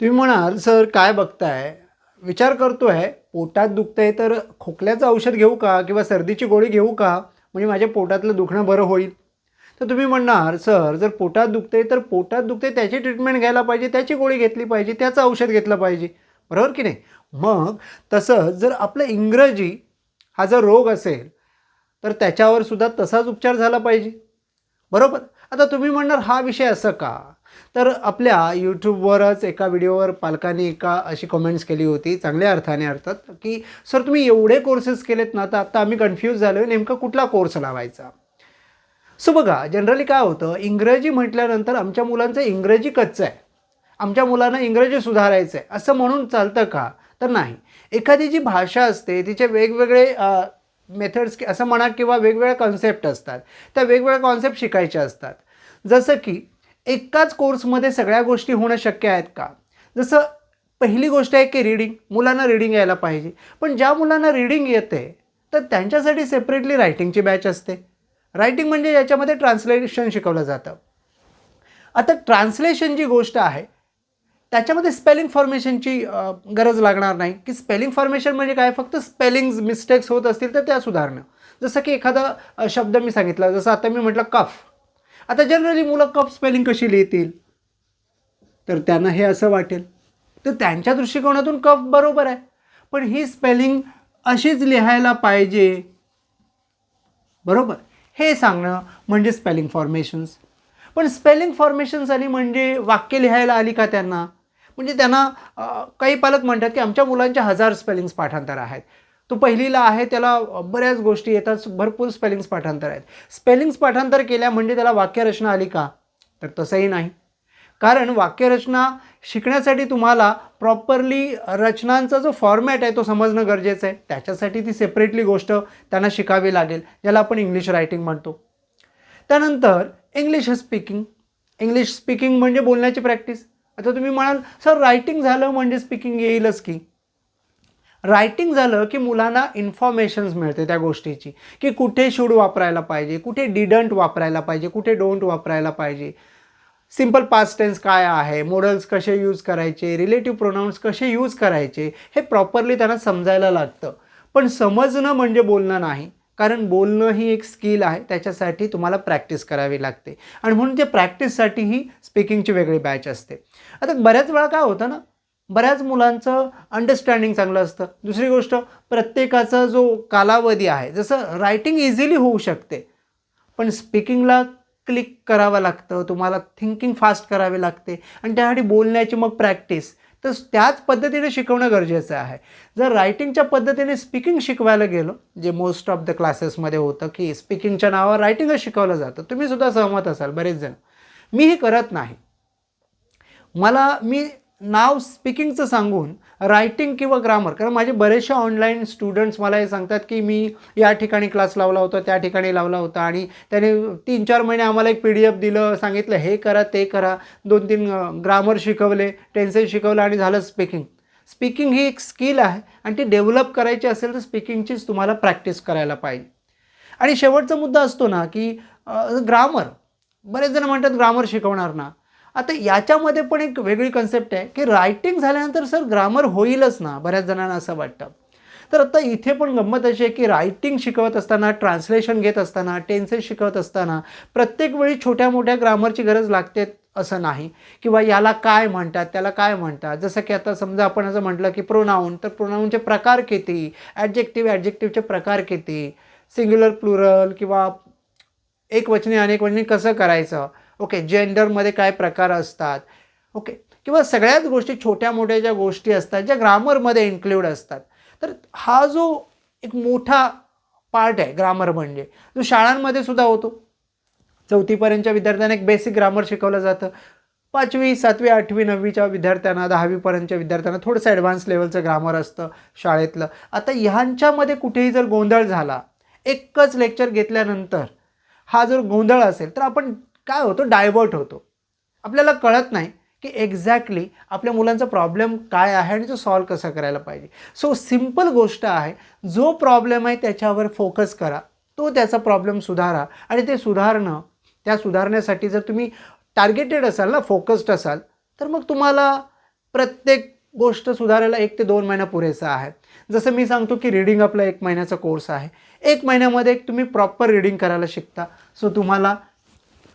तुम्ही म्हणाल सर काय बघताय? विचार करतो आहे पोटात दुखतंय तर खोकल्याचं औषध घेऊ का? किंवा सर्दीची गोळी घेऊ का? म्हणजे माझ्या पोटातलं दुखणं बरं होईल. तर तुम्ही म्हणणार सर जर पोटात दुखतंय तर पोटात दुखते त्याची ट्रीटमेंट घ्यायला पाहिजे त्याची गोळी घेतली पाहिजे त्याचं औषध घेतलं पाहिजे. बरोबर की नाही? मग तसंच जर आपलं इंग्रजी हा जर रोग असेल तर त्याच्यावर सुद्धा तसाच उपचार झाला पाहिजे. बरोबर? आता तुम्ही म्हणणार हा विषय असं का? तर आपल्या यूट्यूबवरच एका व्हिडिओवर पालकांनी एका अशी कमेंट्स केली होती चांगल्या अर्थाने अर्थात की सर तुम्ही एवढे कोर्सेस केलेत ना तर आत्ता आम्ही कन्फ्यूज झालो आहे नेमका कुठला कोर्स लावायचा? सो बघा जनरली काय होतं इंग्रजी म्हटल्यानंतर आमच्या मुलांचं इंग्रजी कच्चं आहे. आमच्या मुलांना इंग्रजी सुधारायचं आहे असं म्हणून चालतं का? तर नाही. एखादी जी भाषा असते तिचे वेगवेगळे मेथड्स असं म्हणा किंवा वेगवेगळ्या कॉन्सेप्ट असतात. त्या वेगवेगळ्या कॉन्सेप्ट शिकायच्या असतात. जसं की एकाच कोर्समध्ये सगळ्या गोष्टी होणं शक्य आहेत का? जसं पहिली गोष्ट आहे की रीडिंग मुलांना रीडिंग यायला पाहिजे. पण ज्या मुलांना रीडिंग येते तर त्यांच्यासाठी सेपरेटली रायटिंगची बॅच असते. रायटिंग म्हणजे याच्यामध्ये ट्रान्सलेशन शिकवलं जातं. आता ट्रान्सलेशन जी गोष्ट आहे त्याच्यामध्ये स्पेलिंग फॉर्मेशनची गरज लागणार नाही. की स्पेलिंग फॉर्मेशन म्हणजे काय? फक्त स्पेलिंग्ज मिस्टेक्स होत असतील तर त्या सुधारणं. जसं की एखादा शब्द मी सांगितला. जसं आता मी म्हटलं कफ आता जनरली मुलं कप स्पेलिंग कशी लिहितील? तर त्यांना हे असं वाटेल. तर त्यांच्या दृष्टिकोनातून कप बरोबर आहे. पण ही स्पेलिंग अशीच लिहायला पाहिजे. बरोबर? हे सांगणं म्हणजे स्पेलिंग फॉर्मेशन्स पण स्पेलिंग फॉर्मेशन्स आली म्हणजे वाक्य लिहायला आली का त्यांना? म्हणजे त्यांना काही पालक म्हणतात की आमच्या मुलांच्या हजार स्पेलिंग्स पाठांतर आहेत. तो पहिलीला आहे त्याला बऱ्याच गोष्टी येतात भरपूर स्पेलिंग्स पाठांतर आहेत. स्पेलिंग्स पाठांतर केल्या म्हणजे त्याला वाक्यरचना आली का? तर तसंही नाही. कारण वाक्यरचना शिकण्यासाठी तुम्हाला प्रॉपरली रचनांचा जो फॉर्मॅट आहे तो समजणं गरजेचं आहे. त्याच्यासाठी ती सेपरेटली गोष्ट त्यांना शिकावी लागेल ज्याला आपण इंग्लिश रायटिंग म्हणतो. त्यानंतर इंग्लिश स्पीकिंग इंग्लिश स्पीकिंग म्हणजे बोलण्याची प्रॅक्टिस आता तुम्ही म्हणाल सर रायटिंग झालं म्हणजे स्पीकिंग येईलच की? रायटिंग झालं की मुलांना इन्फॉर्मेशन्स मिळते त्या गोष्टीची. की कुठे शूड वापरायला पाहिजे कुठे डिडंट वापरायला पाहिजे कुठे डोंट वापरायला पाहिजे. सिंपल पास्ट टेन्स काय आहे मॉडल्स कसे यूज करायचे रिलेटिव्ह प्रोनाऊन्स कसे यूज करायचे हे प्रॉपरली त्यांना समजायला लागतं. पण समजणं म्हणजे बोलणं नाही कारण बोलणं ही एक स्किल आहे त्याच्यासाठी तुम्हाला प्रॅक्टिस करावी लागते. आणि म्हणून ते प्रॅक्टिससाठी ही स्पीकिंगची वेगळी बॅच असते. आता बऱ्याच वेळा काय होतं ना बऱ्याच मुलांचं अंडरस्टँडिंग चांगलं असतं. दुसरी गोष्ट प्रत्येकाचा जो कालावधी आहे जसं रायटिंग इझिली होऊ शकते पण स्पीकिंगला क्लिक करावं लागतं तुम्हाला थिंकिंग फास्ट करावे लागते आणि त्यासाठी बोलण्याची मग प्रॅक्टिस तर त्याच पद्धतीने शिकवणं गरजेचं आहे. जर रायटिंगच्या पद्धतीने स्पीकिंग शिकवायला गेलो जे मोस्ट ऑफ द क्लासेसमध्ये होतं की स्पीकिंगच्या नावावर रायटिंगच शिकवलं जातं तुम्ही सुद्धा सहमत असाल बरेच जण. मी हे करत नाही. मला मी नाव स्पीकिंगचं सांगून रायटिंग किंवा ग्रामर कारण माझे बरेचसे ऑनलाईन स्टुडंट्स मला हे सांगतात की मी या ठिकाणी क्लास लावला होता त्या ठिकाणी लावला होता आणि त्याने तीन चार महिने आम्हाला एक पी डी एफ दिलं सांगितलं हे करा ते करा. दोन तीन ग्रामर शिकवले टेन्सेस शिकवलं आणि झालं स्पीकिंग स्पीकिंग ही एक स्किल आहे आणि ती डेव्हलप करायची असेल तर स्पीकिंगचीच तुम्हाला प्रॅक्टिस करायला पाहिजे. आणि शेवटचा मुद्दा असतो ना की ग्रामर बरेच जण म्हणतात ग्रामर शिकवणार ना. आता याच्यामध्ये पण एक वेगळी कन्सेप्ट आहे की रायटिंग झाल्यानंतर सर ग्रामर होईलच ना बऱ्याच जणांना असं वाटतं. तर आता इथे पण गंमत अशी आहे की रायटिंग शिकवत असताना ट्रान्सलेशन घेत असताना टेन्सेस शिकवत असताना प्रत्येक वेळी छोट्या मोठ्या ग्रामरची गरज लागते असं नाही. किंवा याला काय म्हणतात त्याला काय म्हणतात? जसं की आता समजा आपण असं म्हटलं की प्रोनाऊन तर प्रोनाऊनचे प्रकार किती? ॲडजेक्टिव्ह ॲडजेक्टिव्हचे प्रकार किती? सिंग्युलर प्लुरल किंवा एक वचनी अनेक वचने कसं करायचं? ओके जेंडरमध्ये काय प्रकार असतात? ओके किंवा सगळ्याच गोष्टी छोट्या मोठ्या ज्या गोष्टी असतात ज्या ग्रामरमध्ये इन्क्ल्यूड असतात. तर हा जो एक मोठा पार्ट आहे ग्रामर म्हणजे जो शाळांमध्ये सुद्धा होतो. चौथीपर्यंतच्या विद्यार्थ्यांना एक बेसिक ग्रामर शिकवलं जातं. पाचवी सातवी आठवी नववीच्या विद्यार्थ्यांना दहावीपर्यंतच्या विद्यार्थ्यांना थोडंसं ॲडव्हान्स लेवलचं ग्रामर असतं शाळेतलं. आता ह्यांच्यामध्ये कुठेही जर गोंधळ झाला एकच लेक्चर घेतल्यानंतर हा जर गोंधळ असेल तर आपण काय होतो? डायवर्ट होतो. आपल्याला कळत नाही की एक्झॅक्टली आपल्या मुलांचा प्रॉब्लेम काय आहे आणि तो सॉल्व कसा करायला पाहिजे. सो सिंपल गोष्ट आहे जो प्रॉब्लेम आहे त्याच्यावर फोकस करा. तो त्याचा प्रॉब्लेम सुधारा आणि ते सुधारणं त्या सुधारण्यासाठी जर तुम्ही टार्गेटेड असाल ना फोकस्ड असाल तर मग तुम्हाला प्रत्येक गोष्ट सुधारायला एक ते दोन महिना पुरेसा आहे. जसं मी सांगतो की रिडिंग आपला एक महिन्याचा कोर्स आहे. एक महिन्यामध्ये एक तुम्ही प्रॉपर रिडिंग करायला शिकता. सो तुम्हाला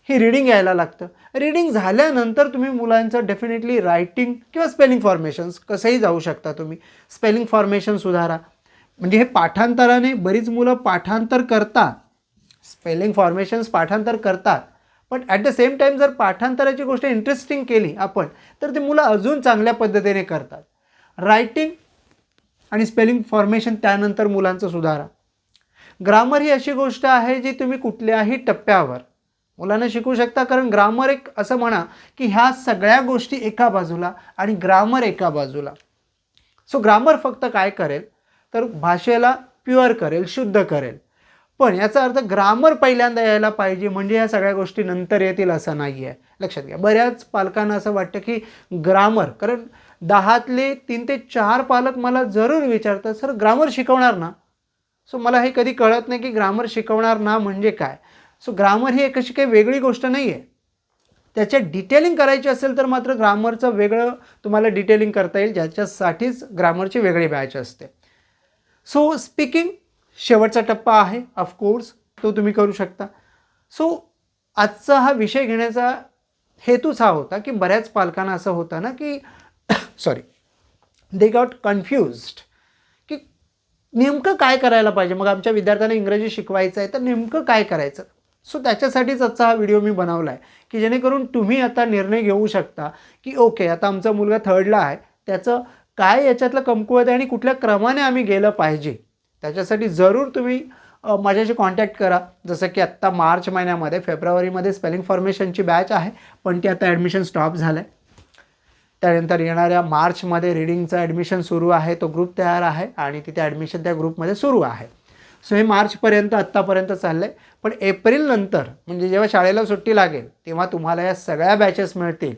ही रिडिंग यायला लागतं. रिडिंग झाल्यानंतर तुम्ही मुलांचं डेफिनेटली रायटिंग किंवा स्पेलिंग फॉर्मेशन्स कसंही जाऊ शकता तुम्ही. स्पेलिंग फॉर्मेशन सुधारा. म्हणजे हे पाठांतराने बरीच मुलं पाठांतर करतात. स्पेलिंग फॉर्मेशन्स पाठांतर करतात. पण ॲट द सेम टाईम जर पाठांतराची गोष्ट इंटरेस्टिंग केली आपण तर ते मुलं अजून चांगल्या पद्धतीने करतात. रायटिंग आणि स्पेलिंग फॉर्मेशन त्यानंतर मुलांचं सुधारा. ग्रामर ही अशी गोष्ट आहे जी तुम्ही कुठल्याही टप्प्यावर मुलांना शिकू शकता कारण ग्रामर एक असं म्हणा की ह्या सगळ्या गोष्टी एका बाजूला आणि ग्रामर एका बाजूला. सो ग्रामर फक्त काय करेल? तर भाषेला प्युअर करेल शुद्ध करेल. पण याचा अर्थ ग्रामर पहिल्यांदा यायला पाहिजे म्हणजे ह्या सगळ्या गोष्टी नंतर येतील असं नाही आहे लक्षात घ्या. बऱ्याच पालकांना असं वाटतं की ग्रामर कारण दहातले तीन ते चार पालक मला जरूर विचारतात सर ग्रामर शिकवणार ना? सो मला हे कधी कळत नाही की ग्रामर शिकवणार ना म्हणजे काय. सो ग्रामर ही एक अशी काही वेगळी गोष्ट नाही आहे त्याच्या डिटेलिंग करायची असेल तर मात्र ग्रामरचं वेगळं तुम्हाला डिटेलिंग करता येईल ज्याच्यासाठीच ग्रामरची वेगळी बॅच असते. सो स्पीकिंग शेवटचा टप्पा आहे ऑफकोर्स तो तुम्ही करू शकता. सो आजचा हा विषय घेण्याचा हेतूच हा होता की बऱ्याच पालकांना असं होतं ना की सॉरी दे गॉट कन्फ्युज्ड की नेमकं काय करायला पाहिजे? मग आमच्या विद्यार्थ्यांना इंग्रजी शिकवायचं आहे तर नेमकं काय करायचं? सो त्याच्यासाठीच आजचा हा व्हिडिओ मी बनवला आहे की जेणेकरून तुम्ही आता निर्णय घेऊ शकता की ओके आता आमचा मुलगा थर्डला आहे त्याचं काय याच्यातलं कमकुवत आहे आणि कुठल्या क्रमाने आम्ही गेलं पाहिजे? त्याच्यासाठी जरूर तुम्ही माझ्याशी कॉन्टॅक्ट करा. जसं की आत्ता मार्च महिन्यामध्ये फेब्रुवारीमध्ये स्पेलिंग फॉर्मेशनची बॅच आहे पण ती आता ॲडमिशन स्टॉप झालं आहे त्यानंतर येणाऱ्या मार्चमध्ये रिडिंगचं ॲडमिशन सुरू आहे तो ग्रुप तयार आहे आणि तिथे ॲडमिशन त्या ग्रुपमध्ये सुरू आहे. सो हे मार्चपर्यंत आत्तापर्यंत चाललं आहे पण एप्रिलनंतर म्हणजे जेव्हा शाळेला सुट्टी लागेल तेव्हा तुम्हाला या सगळ्या बॅचेस मिळतील.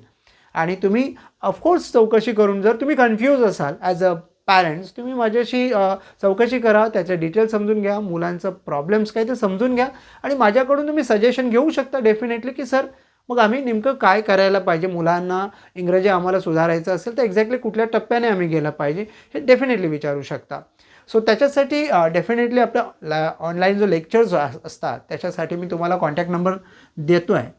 आणि तुम्ही ऑफकोर्स चौकशी करून जर तुम्ही कन्फ्यूज असाल ॲज अ पॅरेंट्स तुम्ही माझ्याशी चौकशी करा त्याचे डिटेल्स समजून घ्या मुलांचं प्रॉब्लेम्स काय ते समजून घ्या आणि माझ्याकडून तुम्ही सजेशन घेऊ शकता डेफिनेटली की सर मग आम्ही नेमकं काय करायला पाहिजे? मुलांना इंग्रजी आम्हाला सुधारायचं असेल तर एक्झॅक्टली कुठल्या टप्प्याने आम्ही गेलं पाहिजे? हे डेफिनेटली विचारू शकता. सो त्याच्यासाठी डेफिनेटली आपलं ऑनलाईन जो लेक्चर्स असतात त्याच्यासाठी मी तुम्हाला कॉन्टॅक्ट नंबर देतो आहे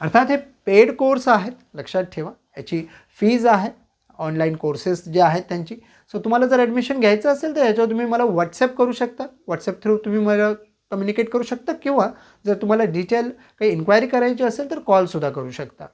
अर्थात हे पेड कोर्स आहेत लक्षात ठेवा. याची फीज आहे ऑनलाईन कोर्सेस जे आहेत त्यांची. सो तुम्हाला जर ॲडमिशन घ्यायचं असेल तर याच्यावर तुम्ही मला व्हॉट्सअप करू शकता. व्हॉट्सअप थ्रू तुम्ही मला कम्युनिकेट करू शकता किंवा जर तुम्हाला डिटेल काही इन्क्वायरी करायची असेल तर कॉलसुद्धा करू शकता.